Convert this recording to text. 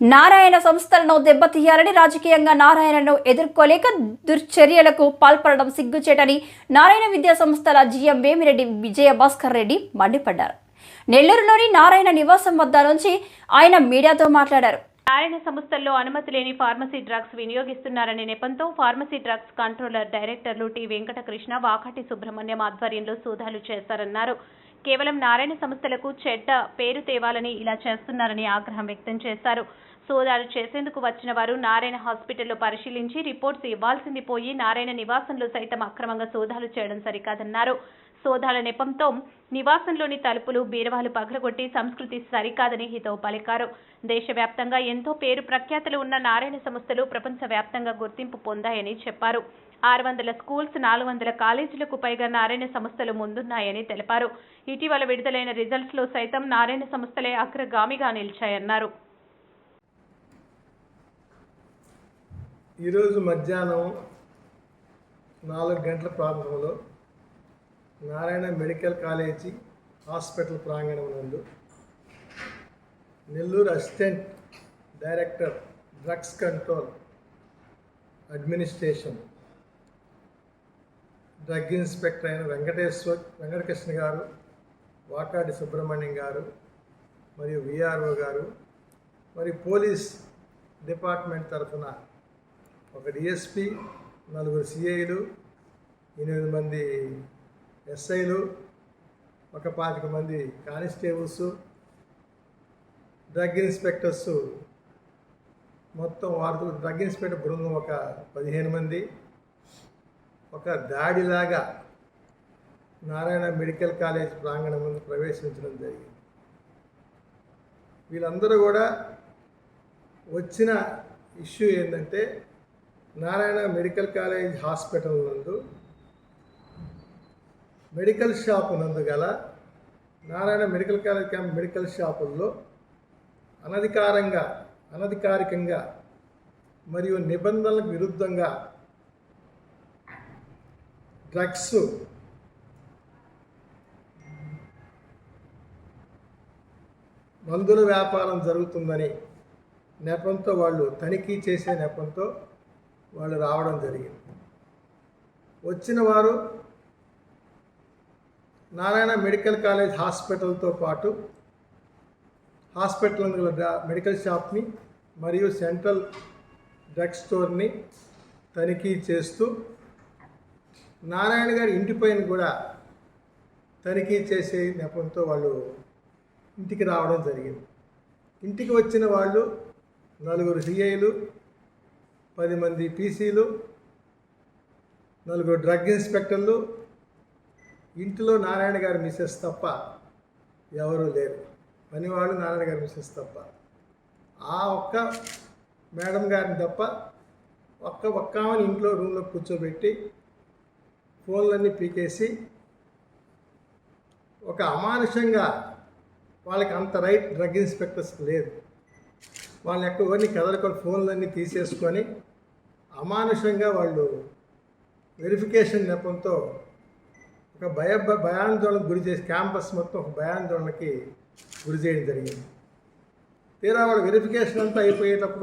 నారాయణ సంస్థలను దెబ్బతీయాలని రాజకీయంగా నారాయణను ఎదుర్కోలేక దుర్చర్యలకు పాల్పడడం సిగ్గుచేటని నారాయణ విద్యా సంస్థల జీఎం వేమిరెడ్డి విజయ భాస్కర్ రెడ్డి మండిపడ్డారు. నెల్లూరులోని నారాయణ నివాసం వద్ద నుంచి ఆయన మీడియాతో మాట్లాడారు. నారాయణ సంస్థల్లో అనుమతి లేని ఫార్మసీ డ్రగ్స్ వినియోగిస్తున్నారనే నెపంతో ఫార్మసీ డ్రగ్స్ కంట్రోలర్ డైరెక్టర్లు టి వెంకటకృష్ణ వాకాటి సుబ్రహ్మణ్యం ఆధ్వర్యంలో సోదాలు చేశారన్నారు. కేవలం నారాయణ సంస్థలకు చెడ్డ పేరు తేవాలని ఇలా చేస్తున్నారని ఆగ్రహం వ్యక్తం చేశారు. సోదాలు చేసేందుకు వచ్చిన వారు నారాయణ హాస్పిటల్లో పరిశీలించి రిపోర్ట్స్ ఇవ్వాల్సింది పోయి నారాయణ నివాసంలో సైతం అక్రమంగా సోదాలు చేయడం సరికాదన్నారు. సోదాల నెపంతో నివాసంలోని తలుపులు బీరవాలు పగలగొట్టి సంస్కృతి సరికాదని హితవు పలికారు. దేశవ్యాప్తంగా ఎంతో పేరు ప్రఖ్యాతలు ఉన్న నారాయణ సంస్థలు ప్రపంచవ్యాప్తంగా గుర్తింపు పొందాయని చెప్పారు. ఆరు వందల స్కూల్స్ నాలుగు వందల కాలేజీలకు పైగా నారాయణ సంస్థలు ముందున్నాయని తెలిపారు. ఇటీవల విడుదలైన రిజల్ట్స్లో సైతం నారాయణ సంస్థలే అగ్రగామిగా నిలిచాయన్నారు. ఈరోజు మధ్యాహ్నం నాలుగు గంటల ప్రాంతంలో నారాయణ మెడికల్ కాలేజీ హాస్పిటల్ ప్రాంగణం నందు Nellore assistant director drugs control administration drug inspector అయిన వెంకటేశ్వర్ వెంకటకృష్ణ గారు వాకాడి సుబ్రహ్మణ్యం గారు మరియు విఆర్ఓ గారు మరియు పోలీస్ డిపార్ట్మెంట్ తరఫున ఒక డిఎస్పి నలుగురు సిఐలు ఎనిమిది మంది ఎస్ఐలు ఒక పాతిక మంది కానిస్టేబుల్స్ డ్రగ్ ఇన్స్పెక్టర్స్. మొత్తం వారితో డ్రగ్ ఇన్స్పెక్టర్ బృందం ఒక పదిహేను మంది. ఒక దాడిలాగా నారాయణ మెడికల్ కాలేజ్ ప్రాంగణం ముందు ప్రవేశించడం జరిగింది. వీళ్ళందరూ కూడా వచ్చిన ఇష్యూ ఏంటంటే నారాయణ మెడికల్ కాలేజ్ హాస్పిటల్ నందు మెడికల్ షాప్ నందు గల Narayana medical college camp medical షాపుల్లో అనధికారంగా అనధికారికంగా మరియు నిబంధనలకు విరుద్ధంగా డ్రగ్స్ మందుల వ్యాపారం జరుగుతుందని నెపంతో వాళ్ళు తనిఖీ చేసే నెపంతో వాళ్ళు రావడం జరిగింది. వచ్చిన వారు నారాయణ మెడికల్ కాలేజ్ హాస్పిటల్తో పాటు హాస్పిటల్ గల డ్రా- మెడికల్ షాప్ని మరియు సెంట్రల్ డ్రగ్ స్టోర్ని తనిఖీ చేస్తూ నారాయణ గారి ఇంటి పైన కూడా తనిఖీ చేసే నెపంతో వాళ్ళు ఇంటికి రావడం జరిగింది. ఇంటికి వచ్చిన వాళ్ళు నలుగురు సిఐలు పది మంది పీసీలు నలుగురు డ్రగ్ ఇన్స్పెక్టర్లు ఇంటిలో నారాయణ గారి మిస్సెస్ తప్ప ఎవరూ లేరు. పనివాళ్ళు నారాయణ గారి మిస్సెస్ తప్ప. ఆ ఒక్క మేడం గారిని తప్ప ఒక్క ఒక్క ఇంట్లో రూమ్లో కూర్చోబెట్టి ఫోన్లన్నీ పీకేసి ఒక అమానుషంగా వాళ్ళకి అంత రైట్ డ్రగ్ ఇన్స్పెక్టర్స్ లేదు వాళ్ళ యొక్క ఎవరిని కదలకొని ఫోన్లన్నీ తీసేసుకొని అమానుషంగా వాళ్ళు వెరిఫికేషన్ నెపంతో ఒక భయ భయాందోళనకు గురి చేసి క్యాంపస్ మొత్తం ఒక భయాందోళనకి గురి చేయడం జరిగింది. తీరా వాళ్ళ వెరిఫికేషన్ అంతా అయిపోయేటప్పుడు